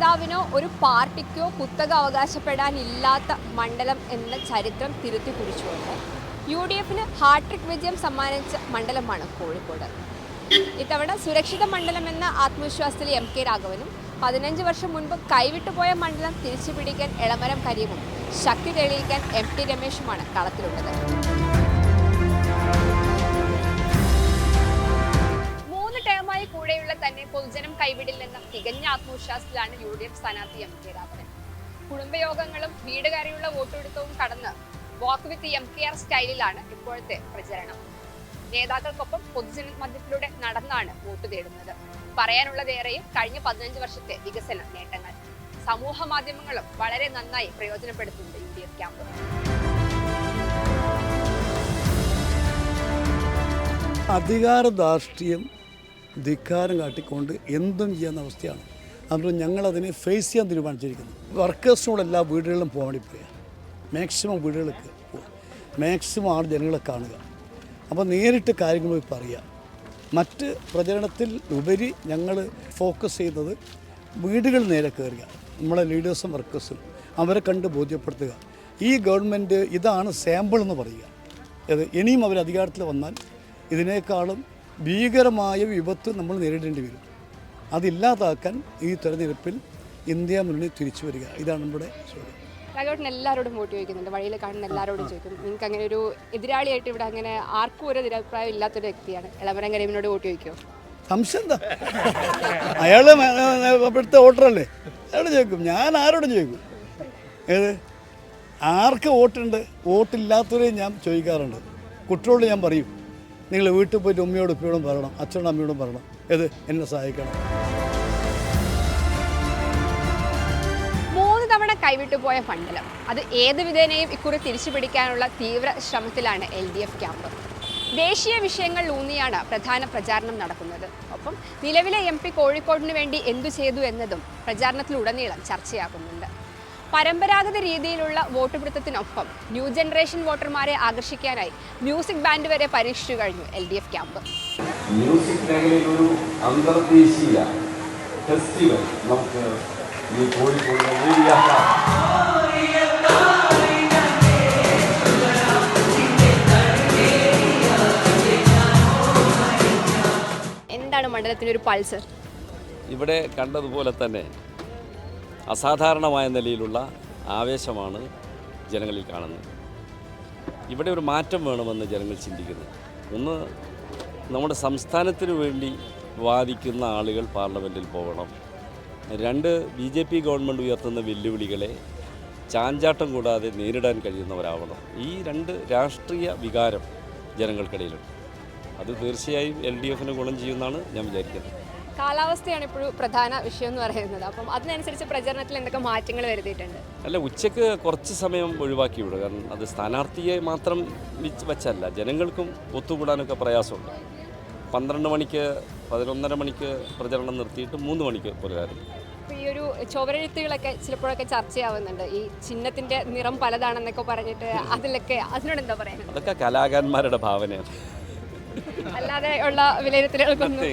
നേതാവിനോ ഒരു പാർട്ടിക്കോ കുത്തക അവകാശപ്പെടാനില്ലാത്ത മണ്ഡലം എന്ന ചരിത്രം തിരുത്തി കുറിച്ചുകൊണ്ട് യു ഡി എഫിന് ഹാട്രിക് വിജയം സമ്മാനിച്ച മണ്ഡലമാണ് കോഴിക്കോട്. ഇത്തവണ സുരക്ഷിത മണ്ഡലം എന്ന ആത്മവിശ്വാസത്തിൽ എം കെ രാഘവനും പതിനഞ്ച് വർഷം മുൻപ് കൈവിട്ടുപോയ മണ്ഡലം തിരിച്ചു പിടിക്കാൻ എളമരം ശക്തി തെളിയിക്കാൻ എം ടി രമേശുമാണ് കളത്തിലുള്ളത്. കൂടെയുള്ള തന്നെ പൊതുജനം കൈവിടില്ലെന്ന തികഞ്ഞ ആത്മവിശ്വാസത്തിലാണ് യു ഡി എഫ് സ്ഥാനാർത്ഥി എം കെ രാഘവൻ. കുടുംബയോഗങ്ങളും വീട് വോട്ടെടുത്തവും കടന്ന് walk with M K R സ്റ്റൈലിലാണ് ഇപ്പോഴത്തെ പ്രചരണം. നേതാക്കൾക്കൊപ്പം പൊതുജന മധ്യത്തിലൂടെ നടന്നാണ് വോട്ട് തേടുന്നത്. പറയാനുള്ളതേറെയും കഴിഞ്ഞ പതിനഞ്ച് വർഷത്തെ വികസന നേട്ടങ്ങൾ. സമൂഹ മാധ്യമങ്ങളും വളരെ നന്നായി പ്രയോജനപ്പെടുത്തുന്നുണ്ട് യു ഡി എഫ് ക്യാമ്പ്. അധികാര ധാർഷ്ട്യം ധിക്കാരം കാട്ടിക്കൊണ്ട് എന്തും ചെയ്യുന്ന അവസ്ഥയാണ്. അതുകൊണ്ട് ഞങ്ങളതിനെ ഫേസ് ചെയ്യാൻ തീരുമാനിച്ചിരിക്കുന്നു. വർക്കേഴ്സിനോട് എല്ലാ വീടുകളിലും പോകാൻ വേണ്ടി പോയാൽ മാക്സിമം വീടുകളിലേക്ക് മാക്സിമം ആണ് ജനങ്ങളെ കാണുക. അപ്പോൾ നേരിട്ട് കാര്യങ്ങൾ പോയി പറയുക മറ്റ് പ്രചരണത്തിൽ ഉപരി ഞങ്ങൾ ഫോക്കസ് ചെയ്യുന്നത് വീടുകൾ നേരെ കയറുക. നമ്മളെ ലീഡേഴ്സും വർക്കേഴ്സും അവരെ കണ്ട് ബോധ്യപ്പെടുത്തുക. ഈ ഗവൺമെന്റ് ഇതാണ് സാമ്പിൾ എന്ന് പറയുക. അത് ഇനിയും അവർ അധികാരത്തിൽ വന്നാൽ ഇതിനേക്കാളും ഭീകരമായ വിപത്ത് നമ്മൾ നേരിടേണ്ടി വരും. അതില്ലാതാക്കാൻ ഈ തെരഞ്ഞെടുപ്പിൽ ഇന്ത്യ മുന്നിൽ തിരിച്ചു വരിക. ഇതാണ് നമ്മുടെ ചോദ്യം. രാഘവട്ടൻ എല്ലാവരോടും വോട്ട് ചോദിക്കുന്നുണ്ട്. വഴിയിൽ കാണുന്ന എല്ലാവരോടും ചോദിക്കും. നിങ്ങൾക്ക് അങ്ങനെ ഒരു എതിരാളിയായിട്ട് ഇവിടെ അങ്ങനെ ആർക്കും ഒരു എതിരഭിപ്രായം ഇല്ലാത്തൊരു വ്യക്തിയാണ്. ഇളവരം കരീമിനോട് വോട്ട് ചോദിക്കുമോ സംശയം അയാൾ അയാൾ ഇവിടുത്തെ വോട്ടറല്ലേ അയാൾ ചോദിക്കും. ഞാൻ ആരോടും ചോദിക്കും? ഏത്? ആർക്ക് വോട്ടുണ്ട്? വോട്ടില്ലാത്തവരെയും ഞാൻ ചോദിക്കാറുണ്ട്. കുട്ടികളോട് ഞാൻ പറയും. നിങ്ങൾ വീട്ടിൽ പോയിട്ട് ഉമ്മയോടും ഉപ്പയോടും പറയണം അച്ഛനോടും അമ്മയോടും പറയണം. ഇത് എന്നെ സഹായിക്കണം. മൂന്ന് തവണ കൈവിട്ടുപോയ മണ്ഡലം. അത് ഏത് വിധേനയും ഇക്കുറി തിരിച്ചു പിടിക്കാനുള്ള തീവ്ര ശ്രമത്തിലാണ് എൽ ഡി എഫ് ക്യാമ്പ്. ദേശീയ വിഷയങ്ങൾ ഊന്നിയാണ് പ്രധാന പ്രചാരണം നടക്കുന്നത്. ഒപ്പം നിലവിലെ എം പി കോഴിക്കോടിന് വേണ്ടി എന്തു ചെയ്തു എന്നതും പ്രചാരണത്തിലുടനീളം ചർച്ചയാകുന്നുണ്ട് പരമ്പരാഗത രീതിയിലുള്ള വോട്ടുപിടുത്തത്തിനൊപ്പം ന്യൂ ജനറേഷൻ വോട്ടർമാരെ ആകർഷിക്കാനായി മ്യൂസിക് ബാൻഡ് വരെ പരീക്ഷിച്ചു കഴിഞ്ഞു L D F camp. Music മേഖലയിൽ ഒരു അന്തർദേശീയ ഫെസ്റ്റിവൽ നമുക്ക് ഈ കോഴിക്കോട് എന്താണ് എന്താണ് ഒരു പൾസർ? ഇവിടെ കണ്ടതുപോലെ തന്നെ അസാധാരണമായ നിലയിലുള്ള ആവേശമാണ് ജനങ്ങളിൽ കാണുന്നത്. ഇവിടെ ഒരു മാറ്റം വേണമെന്ന് ജനങ്ങൾ ചിന്തിക്കുന്നു. ഒന്ന് നമ്മുടെ സംസ്ഥാനത്തിനു വേണ്ടി വാദിക്കുന്ന ആളുകൾ പാർലമെന്റിൽ പോകണം. രണ്ട് ബി ജെ പി ഗവൺമെന്റ് ഉയർത്തുന്ന വെല്ലുവിളികളെ ചാഞ്ചാട്ടം കൂടാതെ നേരിടാൻ കഴിയുന്നവരാവണം. ഈ രണ്ട് രാഷ്ട്രീയ വികാരം ജനങ്ങൾക്കിടയിലുണ്ട്. അത് തീർച്ചയായും എൽ ഡി എഫിന് ഗുണം ചെയ്യുമെന്നാണ് ഞാൻ വിചാരിക്കുന്നത്. കാലാവസ്ഥയാണ് ഇപ്പോഴും പ്രധാന വിഷയം എന്ന് പറയുന്നത്. അപ്പം അതിനനുസരിച്ച് പ്രചരണത്തിൽ എന്തൊക്കെ മാറ്റങ്ങൾ വരുത്തിയിട്ടുണ്ട്? അല്ല ഉച്ചയ്ക്ക് കുറച്ച് സമയം ഒഴിവാക്കി വിടുക കാരണം അത് സ്ഥാനാർത്ഥിയെ മാത്രം വെച്ചല്ല ജനങ്ങൾക്കും ഒത്തുകൂടാനൊക്കെ പ്രയാസമുണ്ട്. പന്ത്രണ്ട് മണിക്ക് പതിനൊന്നര മണിക്ക് പ്രചരണം നിർത്തിയിട്ട് മൂന്ന് മണിക്ക് പുലരായിരുന്നു ഈ ഒരു ചുവരെഴുത്തുകളൊക്കെ ചിലപ്പോഴൊക്കെ ചർച്ചയാവുന്നുണ്ട്. ഈ ചിഹ്നത്തിന്റെ നിറം പലതാണെന്നൊക്കെ പറഞ്ഞിട്ട് അതിലൊക്കെ അതിനോട് എന്താ പറയുക അതൊക്കെ കലാകാരന്മാരുടെ ഭാവനയാണ്. അല്ലാതെ ഉള്ള വിലയിരുത്തലുകൾക്കൊന്നും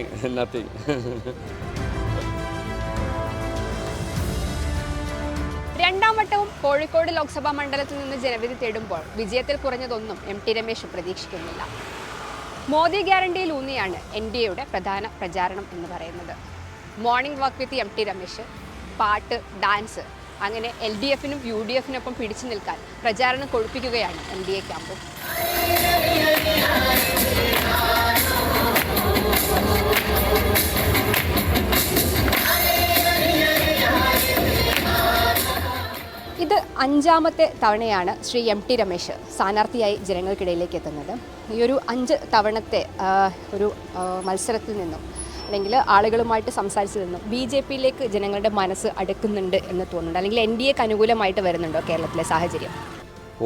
രണ്ടാം വട്ടവും കോഴിക്കോട് ലോക്സഭാ മണ്ഡലത്തിൽ നിന്ന് ജനവിധി തേടുമ്പോൾ വിജയത്തിൽ കുറഞ്ഞതൊന്നും എം ടി രമേശ് പ്രതീക്ഷിക്കുന്നില്ല. മോദി ഗ്യാരണ്ടിയിൽ ഊന്നിയാണ് എൻ ഡി എയുടെ പ്രധാന പ്രചാരണം എന്ന് പറയുന്നത്. Morning walk with M T Ramesh പാട്ട് ഡാൻസ് അങ്ങനെ എൽ ഡി എഫിനും യു ഡി എഫിനൊപ്പം പിടിച്ചു നിൽക്കാൻ പ്രചാരണം കൊഴുപ്പിക്കുകയാണ് എൻ ഡി എ ക്യാമ്പും. ഇത് അഞ്ചാമത്തെ തവണയാണ് ശ്രീ എം ടി രമേശ് സ്ഥാനാർത്ഥിയായി ജനങ്ങൾക്കിടയിലേക്ക് എത്തുന്നത്. ഈ ഒരു അഞ്ച് തവണത്തെ ഒരു മത്സരത്തിൽ നിന്നും അല്ലെങ്കിൽ ആളുകളുമായിട്ട് സംസാരിച്ചു നിന്നും ബി ജെ പിയിലേക്ക് ജനങ്ങളുടെ മനസ്സ് അടുക്കുന്നുണ്ട് എന്ന് തോന്നുന്നുണ്ട്. അല്ലെങ്കിൽ എൻ ഡി എക്ക് അനുകൂലമായിട്ട് വരുന്നുണ്ടോ കേരളത്തിലെ സാഹചര്യം?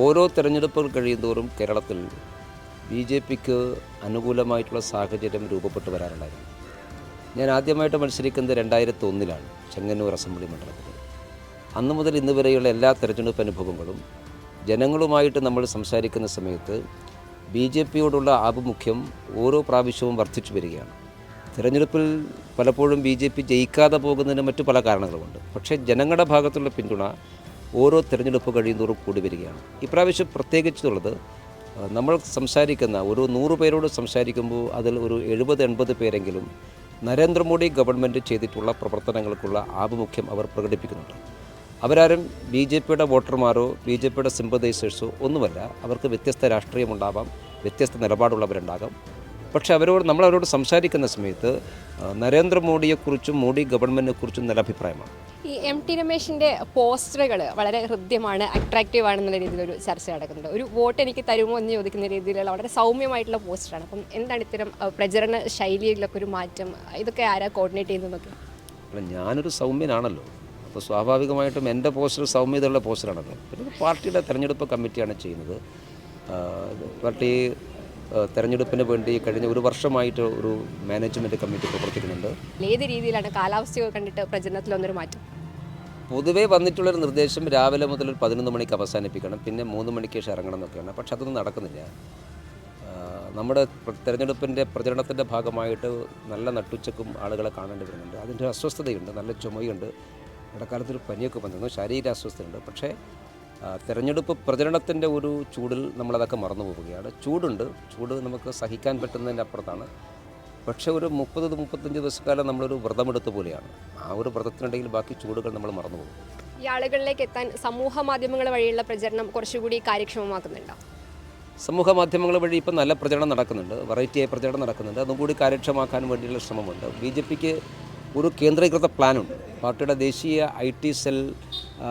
ഓരോ തെരഞ്ഞെടുപ്പുകൾ കഴിയുന്തോറും കേരളത്തിൽ ബി ജെ പിക്ക് അനുകൂലമായിട്ടുള്ള സാഹചര്യം രൂപപ്പെട്ടു വരാറുണ്ടായിരുന്നു. ഞാൻ ആദ്യമായിട്ട് മത്സരിക്കുന്നത് രണ്ടായിരത്തി ഒന്നിലാണ് ചെങ്ങന്നൂർ അസംബ്ലി മണ്ഡലത്തിൽ. അന്ന് മുതൽ ഇന്ന് വരെയുള്ള എല്ലാ തെരഞ്ഞെടുപ്പ് അനുഭവങ്ങളും ജനങ്ങളുമായിട്ട് നമ്മൾ സംസാരിക്കുന്ന സമയത്ത് ബി ജെ പിയോടുള്ള ആഭിമുഖ്യം ഓരോ പ്രാവശ്യവും വർദ്ധിച്ചു വരികയാണ്. തിരഞ്ഞെടുപ്പിൽ പലപ്പോഴും ബി ജെ പി ജയിക്കാതെ പോകുന്നതിന് മറ്റു പല കാരണങ്ങളുമുണ്ട്. പക്ഷേ ജനങ്ങളുടെ ഭാഗത്തുള്ള പിന്തുണ ഓരോ തിരഞ്ഞെടുപ്പ് കഴിയുന്നതോറും കൂടി വരികയാണ്. ഇപ്രാവശ്യം പ്രത്യേകിച്ചുള്ളത് നമ്മൾ സംസാരിക്കുന്ന ഒരു നൂറ് പേരോട് സംസാരിക്കുമ്പോൾ അതിൽ ഒരു എഴുപത് എൺപത് പേരെങ്കിലും നരേന്ദ്രമോദി ഗവൺമെന്റ് ചെയ്തിട്ടുള്ള പ്രവർത്തനങ്ങൾക്കുള്ള ആഭിമുഖ്യം അവർ പ്രകടിപ്പിക്കുന്നുണ്ട്. അവരാരും ബി ജെ പിയുടെ വോട്ടർമാരോ ബി ജെ പിയുടെ സിമ്പതൈസേഴ്സോ ഒന്നുമല്ല അവർക്ക് വ്യത്യസ്ത രാഷ്ട്രീയമുണ്ടാവാം വ്യത്യസ്ത നിലപാടുള്ളവരുണ്ടാകാം. പക്ഷേ അവരോട് നമ്മൾ അവരോട് സംസാരിക്കുന്ന സമയത്ത് നരേന്ദ്രമോദിയെക്കുറിച്ചും മോഡി ഗവൺമെന്റിനെക്കുറിച്ചും നല്ല അഭിപ്രായമാണ്. ഈ എം ടി രമേശിന്റെ പോസ്റ്ററുകൾ വളരെ ഹൃദ്യമാണ് അട്രാക്റ്റീവ് ആണെന്നുള്ള രീതിയിലൊരു ചർച്ച നടക്കുന്നുണ്ട്. ഒരു വോട്ട് എനിക്ക് തരുമോ എന്ന് ചോദിക്കുന്ന രീതിയിലുള്ള വളരെ സൗമ്യമായിട്ടുള്ള പോസ്റ്ററാണ്. അപ്പം എന്താണ് ഇത്തരം പ്രചരണ ശൈലിയിലൊക്കെ ഒരു മാറ്റം? ഇതൊക്കെ ആരാ കോർഡിനേറ്റ് ചെയ്യുന്നതൊക്കെ? അല്ല ഞാനൊരു സൗമ്യനാണല്ലോ. അപ്പോൾ സ്വാഭാവികമായിട്ടും എന്റെ പോസ്റ്റർ സൗമ്യതയുള്ള പോസ്റ്ററാണല്ലോ. പിന്നെ പാർട്ടിയുടെ തെരഞ്ഞെടുപ്പ് കമ്മിറ്റിയാണ് ചെയ്യുന്നത്. പാർട്ടി തെരഞ്ഞെടുപ്പിന് വേണ്ടി കഴിഞ്ഞ ഒരു വർഷമായിട്ട് ഒരു മാനേജ്മെന്റ് കമ്മിറ്റി പ്രവർത്തിക്കുന്നുണ്ട്. ഏത് രീതിയിലാണ് കാലാവസ്ഥയൊക്കെ കണ്ടിട്ട് പ്രചരണത്തിൽ വന്നൊരു മാറ്റം? പൊതുവേ വന്നിട്ടുള്ളൊരു നിർദ്ദേശം രാവിലെ മുതൽ ഒരു പതിനൊന്ന് മണിക്ക് അവസാനിപ്പിക്കണം പിന്നെ മൂന്ന് മണിക്ക് ശേഷം ഇറങ്ങണം എന്നൊക്കെയാണ്. പക്ഷെ അതൊന്നും നടക്കുന്നില്ല. നമ്മുടെ തെരഞ്ഞെടുപ്പിന്റെ പ്രചരണത്തിന്റെ ഭാഗമായിട്ട് നല്ല നട്ടുച്ചക്കും ആളുകളെ കാണേണ്ടി വരുന്നുണ്ട്. അതിന്റെ അസ്വസ്ഥതയുണ്ട് നല്ല ചുമയുണ്ട്. ഇടക്കാലത്തൊരു പനിയൊക്കെ വന്നിരുന്നു ശാരീരിക അസ്വസ്ഥതയുണ്ട്. പക്ഷേ തെരഞ്ഞെടുപ്പ് പ്രചരണത്തിന്റെ ഒരു ചൂടിൽ നമ്മളതൊക്കെ മറന്നു പോവുകയാണ്. ചൂടുണ്ട്. ചൂട് നമുക്ക് സഹിക്കാൻ പറ്റുന്നതിന്റെ അപ്പുറത്താണ്. പക്ഷേ ഒരു മുപ്പത് മുപ്പത്തഞ്ച് ദിവസക്കാലം നമ്മളൊരു വ്രതമെടുത്ത പോലെയാണ്. ആ ഒരു വ്രതത്തിനിടയിൽ ബാക്കി ചൂടുകൾ നമ്മൾ മറന്നു പോകും. ഈ ആളുകളിലേക്ക് എത്താൻ സമൂഹ മാധ്യമങ്ങൾ വഴിയുള്ള പ്രചരണം കുറച്ചുകൂടി കാര്യക്ഷമമാക്കുന്നുണ്ടോ? സമൂഹ മാധ്യമങ്ങൾ വഴി ഇപ്പം നല്ല പ്രചരണം നടക്കുന്നുണ്ട്. വെറൈറ്റിയായി പ്രചരണം നടക്കുന്നുണ്ട്. അതും കൂടി കാര്യക്ഷമാക്കാൻ വേണ്ടിയുള്ള ശ്രമമുണ്ട്. ബി ജെ പിക്ക് ഒരു കേന്ദ്രീകൃത പ്ലാനുണ്ട്. പാർട്ടിയുടെ ദേശീയ ഐ ടി സെൽ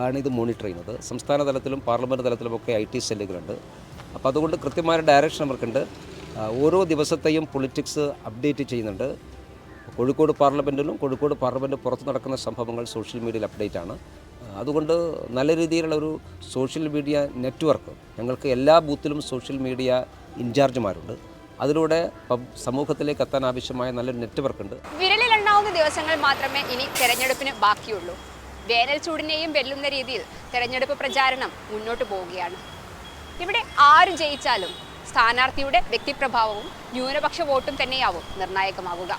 ആണ് ഇത് മോണിറ്റർ ചെയ്യുന്നത്. സംസ്ഥാന തലത്തിലും പാർലമെന്റ് തലത്തിലുമൊക്കെ ഐ ടി സെല്ലുകളുണ്ട്. അപ്പോൾ അതുകൊണ്ട് കൃത്യമായ ഡയറക്ഷൻ അവർക്കുണ്ട്. ഓരോ ദിവസത്തെയും പൊളിറ്റിക്സ് അപ്ഡേറ്റ് ചെയ്യുന്നുണ്ട്. കോഴിക്കോട് പാർലമെന്റിലും കോഴിക്കോട് പാർലമെന്റ് പുറത്ത് നടക്കുന്ന സംഭവങ്ങൾ സോഷ്യൽ മീഡിയയിൽ അപ്ഡേറ്റ് ആണ്. അതുകൊണ്ട് നല്ല രീതിയിലുള്ള ഒരു സോഷ്യൽ മീഡിയ നെറ്റ്വർക്ക് ഞങ്ങൾക്ക് എല്ലാ ബൂത്തിലും സോഷ്യൽ മീഡിയ ഇൻചാർജുമാരുണ്ട്. അതിലൂടെ സമൂഹത്തിലേക്ക് എത്താൻ ആവശ്യമായ നല്ലൊരു നെറ്റ്വർക്ക് ഉണ്ട് ദിവസങ്ങൾ മാത്രമേ ഇനി തെരഞ്ഞെടുപ്പിന് ബാക്കിയുള്ളൂ. വേനൽ ചൂടിനെയും വെല്ലുന്ന രീതിയിൽ തെരഞ്ഞെടുപ്പ് പ്രചാരണം മുന്നോട്ട് പോവുകയാണ്. ഇവിടെ ആര് ജയിച്ചാലും സ്ഥാനാർത്ഥിയുടെ വ്യക്തിപ്രഭാവവും ന്യൂനപക്ഷ വോട്ടും തന്നെയാവും നിർണായകമാവുക.